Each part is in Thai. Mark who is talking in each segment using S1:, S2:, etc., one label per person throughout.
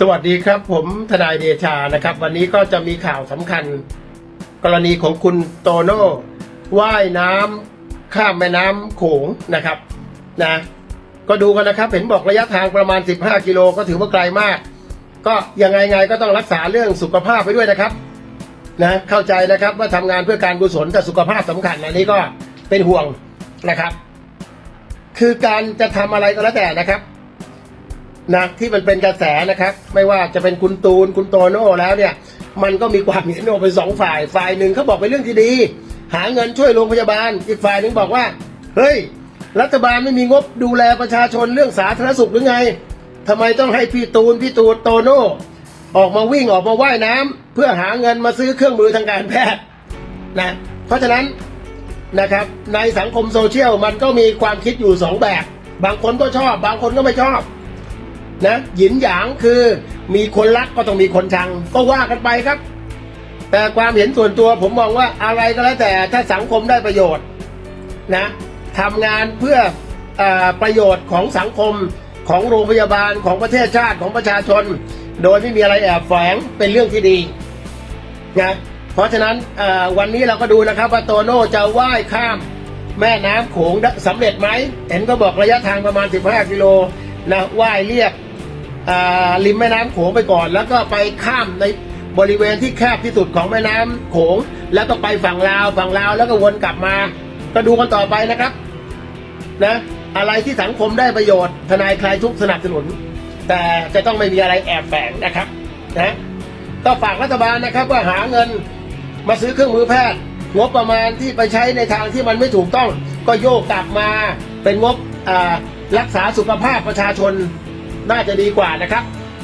S1: สวัสดีครับ ผมทนายเดชานะครับ วันนี้ก็จะมีข่าวสำคัญ กรณีของคุณโตโน่ว่ายน้ำข้ามแม่น้ำโขงนะครับนะก็ดูกันนะครับ เห็นบอกระยะทางประมาณ 15 กิโลก็ถือว่าไกลมาก ก็ยังไงไงก็ต้องรักษาเรื่องสุขภาพไปด้วยนะครับนะเข้าใจนะครับว่าทำงานเพื่อการกุศลแต่สุขภาพสำคัญอันนี้ก็เป็นห่วงนะครับ คือการจะทำอะไรก็แล้วแต่นะครับ นะที่มันเป็นกระแสนะครับ ไม่ว่าจะเป็นคุณตูนคุณโตโน่แล้วเนี่ย มันก็มีความเห็นออกเป็นสองฝ่ายฝ่ายหนึ่งเขาบอกเป็นเรื่องที่ดี หาเงินช่วยโรงพยาบาล อีกฝ่ายหนึ่งบอกว่า เฮ้ย รัฐบาลไม่มีงบดูแลประชาชนเรื่องสาธารณสุขหรือไงทำไมต้องให้พี่ตูนพี่ตูนโตโน่ออกมาวิ่งออกมาว่ายน้ำเพื่อหาเงินมาซื้อเครื่องมือทางการแพทย์นะเพราะฉะนั้นนะครับในสังคมโซเชียลมันก็มีความคิดอยู่สองแบบ บางคนก็ชอบ บางคนก็ไม่ชอบ นะหยินหยางคือมีคนรักก็ต้องมีคนชัง ก็ว่ากันไปครับ แต่ความเห็นส่วนตัวผมมองว่าอะไรก็แล้วแต่ถ้าสังคมได้ประโยชน์นะทำงานเพื่อออประโยชน์ของสังคมของโรงพยาบาลของประเทศชาติของประชาชน โดยไม่มีอะไรแอบแฝงเป็นเรื่องที่ดีนะเพราะฉะนั้นวันนี้เราก็ดูนะครับว่าโตโน่จะว่ายข้ามแม่น้ำโขงได้สำเร็จไหมเห็นก็บอกระยะทางประมาณ 15 กิโลนะว่ายเรียบ ริมแม่น้ำโขงไปก่อน แล้วก็ไปข้ามในบริเวณที่แคบที่สุดของแม่น้ำโขง แล้วก็ไปฝั่งลาวฝั่งลาวแล้วก็วนกลับมา ก็ดูกันต่อไปนะครับนะอะไรที่สังคมได้ประโยชน์ ทนายคลายทุกสนับสนุน แต่จะต้องไม่มีอะไรแอบแฝงนะครับนะก็ฝากรัฐบาลนะครับว่าหาเงินมาซื้อเครื่องมือแพทย์ งบประมาณที่ไปใช้ในทางที่มันไม่ถูกต้อง ก็โยกกลับมาเป็นงบรักษาสุขภาพประชาชน น่าจะดีกว่านะครับ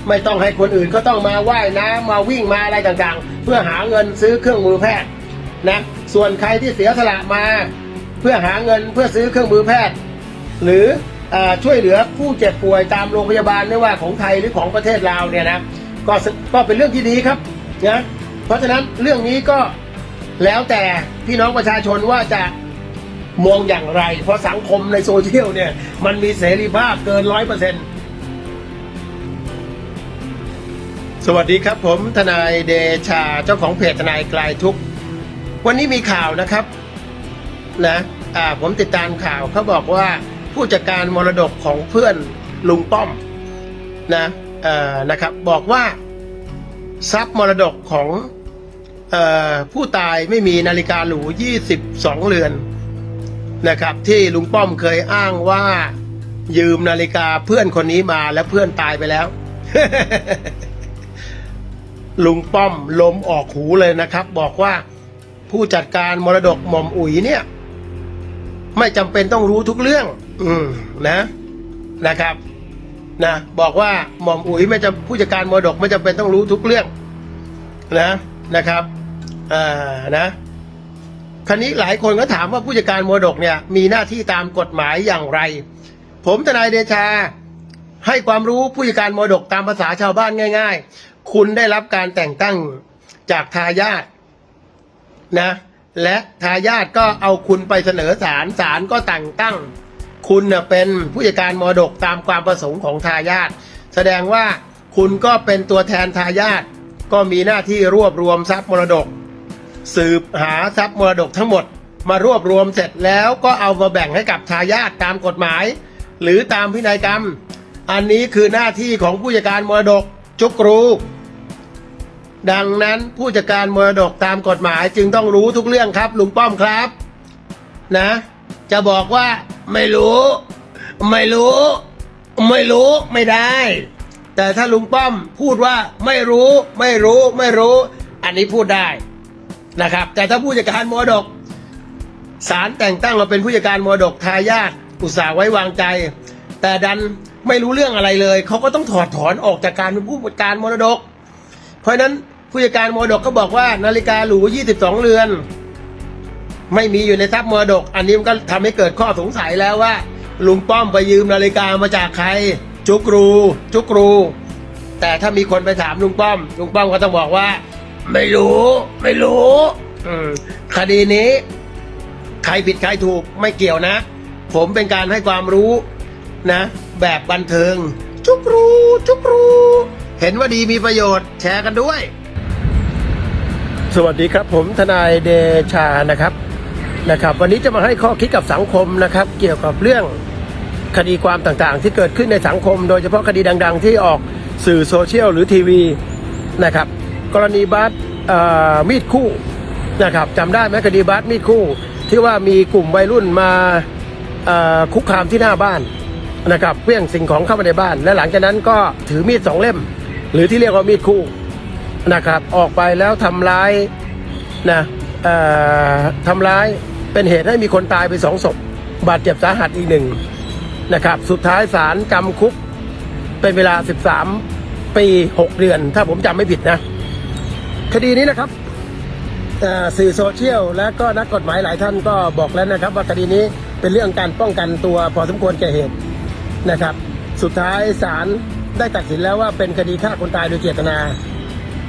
S1: ไม่ต้องให้คนอื่นก็ต้องมาว่ายน้ำมาวิ่งมาอะไรต่างๆ เพื่อหาเงินซื้อเครื่องมือแพทย์นะส่วนใครที่เสียสละมา เพื่อหาเงินเพื่อซื้อเครื่องมือแพทย์ หรืออช่วยเหลือผู้เจ็บป่วยตามโรงพยาบาลไม่ว่าของไทยหรือของประเทศลาวเนี่ยนะก็ก็เป็นเรื่องที่ดีครับนะเพราะฉะนั้นเรื่องนี้ก็แล้วแต่พี่น้องประชาชนว่าจะมองอย่างไร เพราะสังคมในโซเชียลเนี่ยมันมีเสรีภาพเกินร้อยเปอร์เซ็นต์ สวัสดีครับผมทนายเดชาเจ้าของเพจทนายคลายทุกวันนี้มีข่าวนะครับนะอ่าผมติดตามข่าวเขาบอกว่าผู้จัดการมรดกของเพื่อนลุงป้อมนะเอ่อนะครับบอกว่าทรัพย์มรดกของเอ่อผู้ตายไม่มีนาฬิกาหรู 22 เรือนนะครับที่ลุงป้อมเคยอ้างว่ายืมนาฬิกาเพื่อนคนนี้มาแล้วเพื่อนตายไปแล้ว ลุงป้อมลมออกหูเลยนะครับ บอกว่าผู้จัดการมรดกหม่อมอุ๋ยเนี่ย ไม่จำเป็นต้องรู้ทุกเรื่อง อืมนะนะครับนะบอกว่าหม่อมอุ๋ยไม่จำผู้จัดการมรดกไม่จำเป็นต้องรู้ทุกเรื่อง นะนะครับอ่านะคราวนี้หลายคนก็ถามว่าผู้จัดการมรดกเนี่ย มีหน้าที่ตามกฎหมายอย่างไร ผมทนายเดชาให้ความรู้ผู้จัดการมรดกตามภาษาชาวบ้านง่าย คุณได้รับการแต่งตั้งจากทายาทนะ และทายาทก็เอาคุณไปเสนอศาลศาลก็แต่งตั้ง คุณเน่ะเป็นผู้จัดการมรดกตามความประสงค์ของทายาทแสดงว่าคุณก็เป็นตัวแทนทายาทก็มีหน้าที่รวบรวมทรัพย์มรดก สืบหาทรัพย์มรดกทั้งหมด มารวบรวมเสร็จแล้วก็เอามาแบ่งให้กับทายาทตามกฎหมาย หรือตามพินัยกรรม อันนี้คือหน้าที่ของผู้จัดการมรดก จุกรูดังนั้นผู้จัดการมรดกตามกฎหมายจึงต้องรู้ทุกเรื่องครับ ลุงป้อมครับ นะ จะบอกว่าไม่รู้ ไม่รู้ ไม่รู้ไม่ได้ แต่ถ้าลุงป้อมพูดว่าไม่รู้ ไม่รู้ ไม่รู้ อันนี้พูดได้นะครับ แต่ถ้าผู้จัดการมรดกศาลแต่งตั้งมาเป็นผู้จัดการมรดกทายาทอุตส่าห์ไว้วางใจ แต่ดัน ไม่รู้เรื่องอะไรเลย เขาก็ต้องถอดถอนออกจากการเป็นผู้จัดการมรดก เพราะฉะนั้นผู้จัดการมรดกก็บอกว่านาฬิกาหรู 22 เรือน ไม่มีอยู่ในทรัพย์มรดก อันนี้มันก็ทำให้เกิดข้อสงสัยแล้วว่า ลุงป้อมไปยืมนาฬิกามาจากใคร จุกรู จุกรู แต่ถ้ามีคนไปถามลุงป้อม ลุงป้อมก็ต้องบอกว่า ไม่รู้ ไม่รู้คดีนี้ ใครผิดใครถูกไม่เกี่ยวนะ ผมเป็นการให้ความรู้ นะ แบบบันเทิง จุกรูจุกรู เห็นว่าดีมีประโยชน์แชร์กันด้วย สวัสดีครับ ผมทนายเดชานะครับนะครับ วันนี้จะมาให้ข้อคิดกับสังคมนะครับ เกี่ยวกับเรื่องคดีความต่างๆ ที่เกิดขึ้นในสังคม โดยเฉพาะคดีดัง ๆ ที่ออกสื่อโซเชียลหรือทีวีนะครับ กรณีบัสมีดคู่นะครับจำได้ไหมคดีบัสมีดคู่ ที่ว่ามีกลุ่มวัยรุ่นมาคุกคามที่หน้าบ้าน นะครับเพี้ยงสิ่งของเข้ามาในบ้าน และหลังจากนั้นก็ถือมีดสองเล่ม หรือที่เรียกว่ามีดคู่นะครับ ออกไปแล้วทำร้ายนะเอ่อทำร้ายเป็นเหตุให้มีคนตายไปสองศพบาดเจ็บสาหัสอีกหนึ่งนะครับ สุดท้ายศาลจำคุก เป็นเวลา 13 ปี 6 เดือน ถ้าผมจำไม่ผิดนะ คดีนี้นะครับสื่อโซเชียลและก็นักกฎหมายหลายท่านก็บอกแล้วนะครับ ว่าคดีนี้เป็นเรื่องการป้องกันตัวพอสมควรแก่เหตุ นะครับ สุดท้ายศาลได้ตัดสินแล้วว่าเป็นคดีฆ่าคนตายโดยเจตนา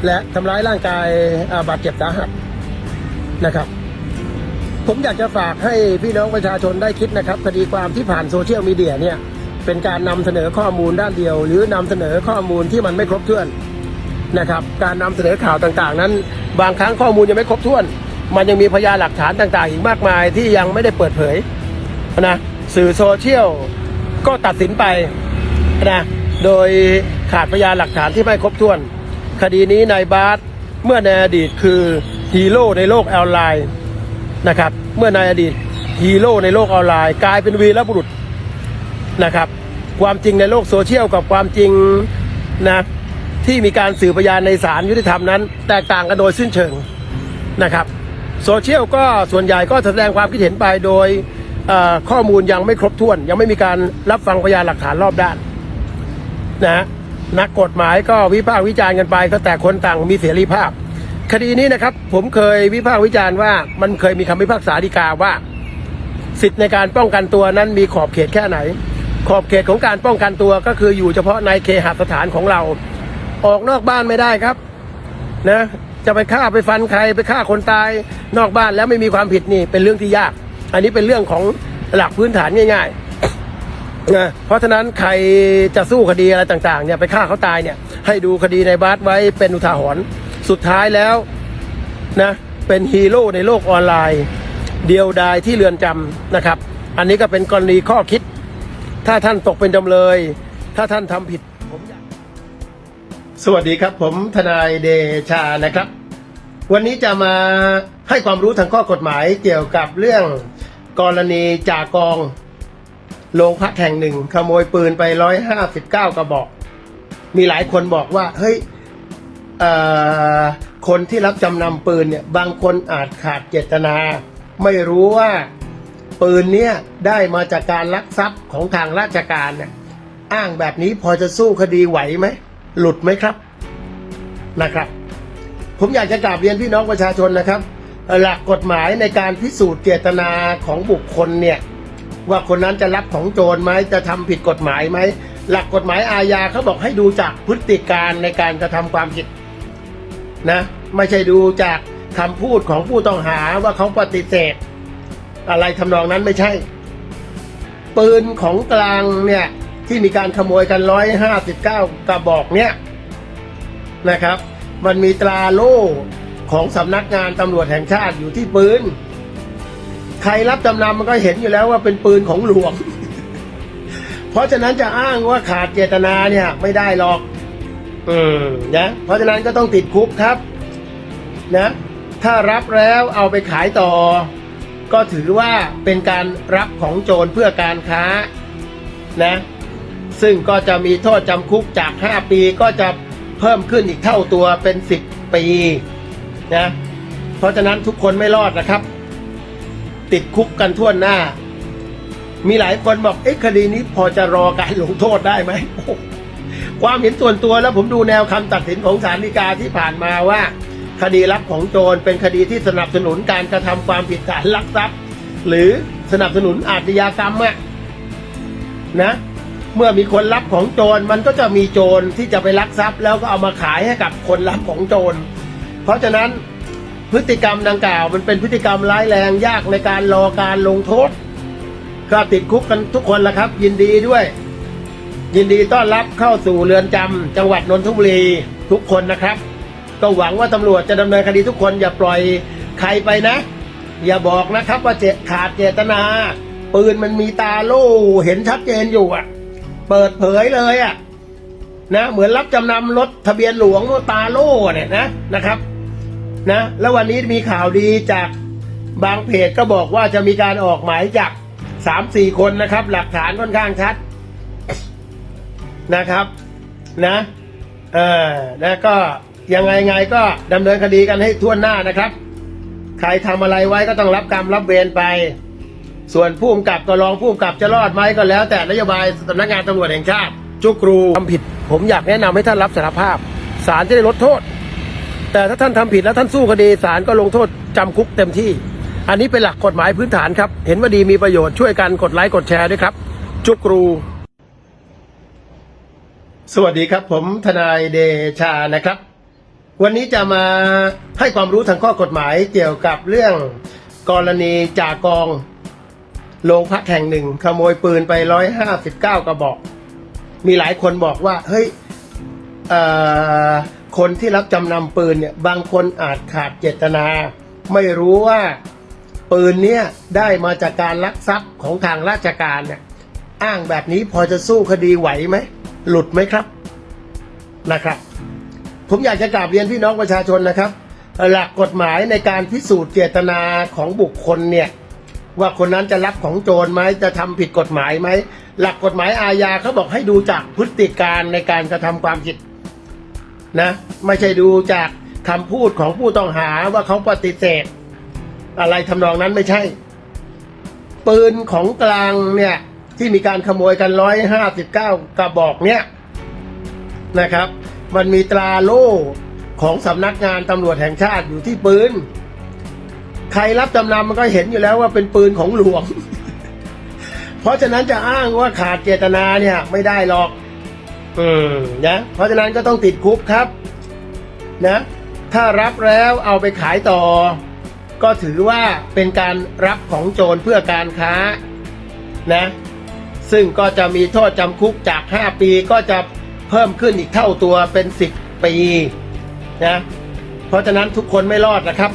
S1: และทำร้ายร่างกายบาดเจ็บสาหัสนะครับ ผมอยากจะฝากให้พี่น้องประชาชนได้คิดนะครับ คดีความที่ผ่านโซเชียลมีเดียเนี่ยเป็นการนำเสนอข้อมูลด้านเดียว หรือนำเสนอข้อมูลที่มันไม่ครบถ้วนนะครับการนำเสนอข่าวต่างๆ นั้น บางครั้งข้อมูลยังไม่ครบถ้วน มันยังมีพยานหลักฐานต่างๆ อีกมากมายที่ยังไม่ได้เปิดเผยนะสื่อโซเชียล ก็ตัดสินไปนะโดยขาดพยานหลักฐานที่ไม่ครบถ้วน คดีนี้นายบาสเมื่อในอดีตคือฮีโร่ในโลกออนไลน์นะครับ เมื่อในอดีตฮีโร่ในโลกออนไลน์ กลายเป็นวีรบุรุษนะครับ ความจริงในโลกโซเชียลกับความจริงนะที่มีการสื่อพยานในศาลยุติธรรมนั้น แตกต่างกันโดยสิ้นเชิงนะครับ โซเชียลก็ส่วนใหญ่ก็แสดงความคิดเห็นไปโดย ข้อมูลยังไม่ครบถ้วน ยังไม่มีการรับฟังพยานหลักฐานรอบด้านนะฮะนักกฎหมายก็วิพากษ์วิจารณ์กันไป ก็แต่คนต่างมีเสรีภาพ คดีนี้นะครับ ผมเคยวิพากษ์วิจารณ์ว่ามันเคยมีคำพิพากษาฎีกาว่า สิทธิ์ในการป้องกันตัวนั้นมีขอบเขตแค่ไหน ขอบเขตของการป้องกันตัวก็คืออยู่เฉพาะในเคหสถานของเรา ออกนอกบ้านไม่ได้ครับ นะ จะไปฆ่าไปฟันใครไปฆ่าคนตาย นอกบ้านแล้วไม่มีความผิดนี่เป็นเรื่องที่ยาก อันนี้เป็นเรื่องของหลักพื้นฐานง่ายๆนะเพราะฉะนั้นใครจะสู้คดีอะไรต่างๆเนี่ยไปฆ่าเขาตายเนี่ย ให้ดูคดีในบาสไว้เป็นอุทาหรณ์สุดท้ายแล้วนะเป็นฮีโร่ในโลกออนไลน์ เดียวดายที่เรือนจำนะครับ อันนี้ก็เป็นกรณีข้อคิด ถ้าท่านตกเป็นจำเลย ถ้าท่านทำผิดผมสวัสดีครับผมทนายเดชานะครับ วันนี้จะมาให้ความรู้ทางข้อกฎหมายเกี่ยวกับเรื่อง กรณีจากองโรงพักแห่งหนึ่ง ขโมยปืนไปร้อยห้าสิบเก้ากระบอก มีหลายคนบอกว่า เฮ้ยคนที่รับจำนำปืนเนี่ย บางคนอาจขาดเจตนา ไม่รู้ว่าปืนเนี่ยได้มาจากการลักทรัพย์ของทางราชการเนี่ยอ้างแบบนี้พอจะสู้คดีไหวไหม หลุดไหมครับนะครับ ผมอยากจะกราบเรียนพี่น้องประชาชนนะครับ หลักกฎหมายในการพิสูจน์เจตนาของบุคคลเนี่ยว่าคนนั้นจะรับของโจรไหมจะทำผิดกฎหมายไหมหลักกฎหมายอาญาเขาบอกให้ดูจากพฤติการในการกระทำความผิดนะไม่ใช่ดูจากคำพูดของผู้ต้องหาว่าเขาปฏิเสธ อะไรทำนองนั้นไม่ใช่ ปืนของกลางเนี่ยที่มีการขโมยกันร้อยห้าสิบเก้ากระบอกเนี่ยนะครับ มันมีตราโล่ ของสำนักงานตำรวจแห่งชาติอยู่ที่ปืน ใครรับจำนำมันก็เห็นอยู่แล้วว่าเป็นปืนของหลวง เพราะฉะนั้นจะอ้างว่าขาดเจตนาเนี่ยไม่ได้หรอก อืมนะเพราะฉะนั้นก็ต้องติดคุกครับ นะ ถ้ารับแล้วเอาไปขายต่อ ก็ถือว่าเป็นการรับของโจรเพื่อการค้า นะ ซึ่งก็จะมีโทษจำคุกจาก 5 ปีก็จะเพิ่มขึ้นอีกเท่าตัวเป็น 10 ปี นะเพราะฉะนั้นทุกคนไม่รอดนะครับ ติดคุกกันทั่วหน้า มีหลายคนบอกเอ๊ะคดีนี้พอจะรอการลงโทษได้ไหมความเห็นส่วนตัวแล้วผมดูแนวคำตัดสินของศาลฎีกาที่ผ่านมาว่า คดีรับของโจรเป็นคดีที่สนับสนุนการกระทำความผิดฐานลักทรัพย์ หรือสนับสนุนอาชญากรรมอะนะเมื่อมีคนรับของโจรมันก็จะมีโจรที่จะไปลักทรัพย์ แล้วก็เอามาขายให้กับคนรับของโจร เพราะฉะนั้นพฤติกรรมดังกล่าวมันเป็นพฤติกรรมร้ายแรงยากในการรอการลงโทษก็ติดคุกกันทุกคนละครับ ยินดีด้วย ยินดีต้อนรับเข้าสู่เรือนจำจังหวัดนนทบุรีทุกคนนะครับ ก็หวังว่าตำรวจจะดำเนินคดีทุกคนอย่าปล่อยใครไปนะ อย่าบอกนะครับว่าเจขาดเจตนา ปืนมันมีตาโล่เห็นชัดเจนอยู่อะ เปิดเผยเลยอะนะเหมือนรับจำนำรถทะเบียนหลวงตาโล่เนี่ยนะนะครับ นะ แล้ววันนี้มีข่าวดีจากบางเพจก็บอกว่าจะมีการออกหมายจับสามสี่คนนะครับ หลักฐานค่อนข้างชัดนะครับนะเออนะก็ยังไงไงก็ดำเนินคดีกันให้ทั่วหน้านะครับ ใครทำอะไรไว้ก็ต้องรับกรรมรับเวรไป ส่วนผู้กำกับก็รองผู้กำกับจะรอดไหมก็แล้ว แต่นโยบายสำนักงานตำรวจแห่งชาติ จุกรูทำผิด ผมอยากแนะนำให้ท่านรับสารภาพศาลจะได้ลดโทษ แต่ถ้าท่านทำผิดแล้วท่านสู้คดีศาลก็ลงโทษจำคุกเต็มที่ อันนี้เป็นหลักกฎหมายพื้นฐานครับ เห็นว่าดีมีประโยชน์ช่วยกันกดไลค์กดแชร์ด้วยครับ จุกรู สวัสดีครับผมทนายเดชานะครับ วันนี้จะมาให้ความรู้ทางข้อกฎหมายเกี่ยวกับเรื่องกรณีจากองโรงพักแห่งหนึ่ง ขโมยปืนไปร้อยห้าสิบเก้ากระบอก มีหลายคนบอกว่า เฮ้ยเอ่อ คนที่รับจำนำปืนเนี่ยบางคนอาจขาดเจตนา ไม่รู้ว่าปืนเนี่ยได้มาจากการลักทรัพย์ของทางราชการเนี่ยอ้างแบบนี้พอจะสู้คดีไหวไหมหลุดไหมครับนะครับ ผมอยากจะกราบเรียนพี่น้องประชาชนนะครับ หลักกฎหมายในการพิสูจน์เจตนาของบุคคลเนี่ยว่าคนนั้นจะรับของโจรไหมจะทำผิดกฎหมายไหมหลักกฎหมายอาญาเขาบอกให้ดูจากพฤติการในการกระทำความผิด นะไม่ใช่ดูจากคำพูดของผู้ต้องหาว่าเขาปฏิเสธ อะไรทำนองนั้นไม่ใช่ ปืนของกลางเนี่ยที่มีการขโมยกันร้อยห้าสิบเก้ากระบอกเนี่ยนะครับ มันมีตราโล่ของสำนักงานตำรวจแห่งชาติอยู่ที่ปืน ใครรับจำนำมันก็เห็นอยู่แล้วว่าเป็นปืนของหลวง เพราะฉะนั้นจะอ้างว่าขาดเจตนาเนี่ยไม่ได้หรอก อืมนะเพราะฉะนั้นก็ต้องติดคุกครับ นะ ถ้ารับแล้วเอาไปขายต่อ ก็ถือว่าเป็นการรับของโจรเพื่อการค้า นะ ซึ่งก็จะมีโทษจำคุกจาก 5 ปีก็จะเพิ่มขึ้นอีกเท่าตัวเป็น 10 ปีนะเพราะฉะนั้นทุกคนไม่รอดนะครับ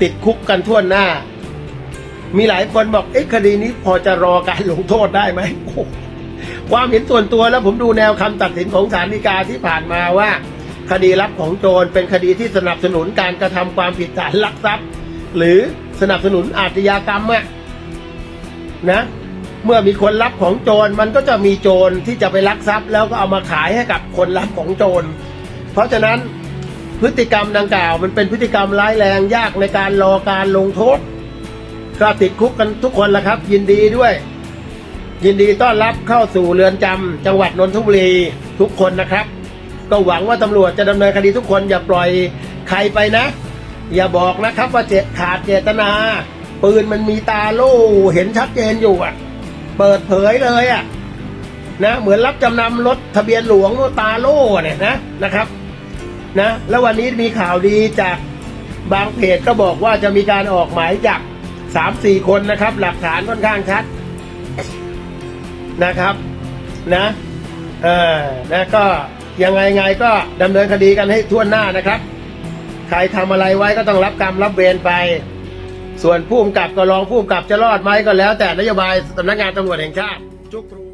S1: ติดคุกกันทั่วหน้า มีหลายคนบอกเอ๊ะคดีนี้พอจะรอการลงโทษได้ไหมโอ้ ความเห็นส่วนตัวแล้วผมดูแนวคำตัดสินของศาลฎีกาที่ผ่านมาว่า คดีรับของโจรเป็นคดีที่สนับสนุนการกระทำความผิดฐานลักทรัพย์ หรือสนับสนุนอาชญากรรมอะนะเมื่อมีคนรับของโจรมันก็จะมีโจรที่จะไปลักทรัพย์ แล้วก็เอามาขายให้กับคนรับของโจร เพราะฉะนั้นพฤติกรรมดังกล่าว มันเป็นพฤติกรรมร้ายแรงยากในการรอการลงโทษก็ติดคุกกันทุกคนละครับ ยินดีด้วย ยินดีต้อนรับเข้าสู่เรือนจำจังหวัดนนทบุรีทุกคนนะครับ ก็หวังว่าตำรวจจะดำเนินคดีทุกคนอย่าปล่อยใครไปนะ อย่าบอกนะครับว่าเจขาดเจตนา ปืนมันมีตาโล่เห็นชัดเจนอยู่อะ เปิดเผยเลยอะนะเหมือนรับจำนำรถทะเบียนหลวงตาโล่เนี่ยนะนะครับนะแล้ววันนี้มีข่าวดีจากบางเพจก็บอกว่าจะมีการออกหมายจับสามสี่คนนะครับ หลักฐานค่อนข้างชัด นะครับนะเออนะก็ยังไงไงก็ดำเนินคดีกันให้ทั่วหน้านะครับ ใครทำอะไรไว้ก็ต้องรับกรรมรับเวรไป ส่วนผู้กำกับก็รองผู้กำกับจะรอดไหมก็แล้ว แต่นโยบายสำนักงานตำรวจแห่งชาติจุกรู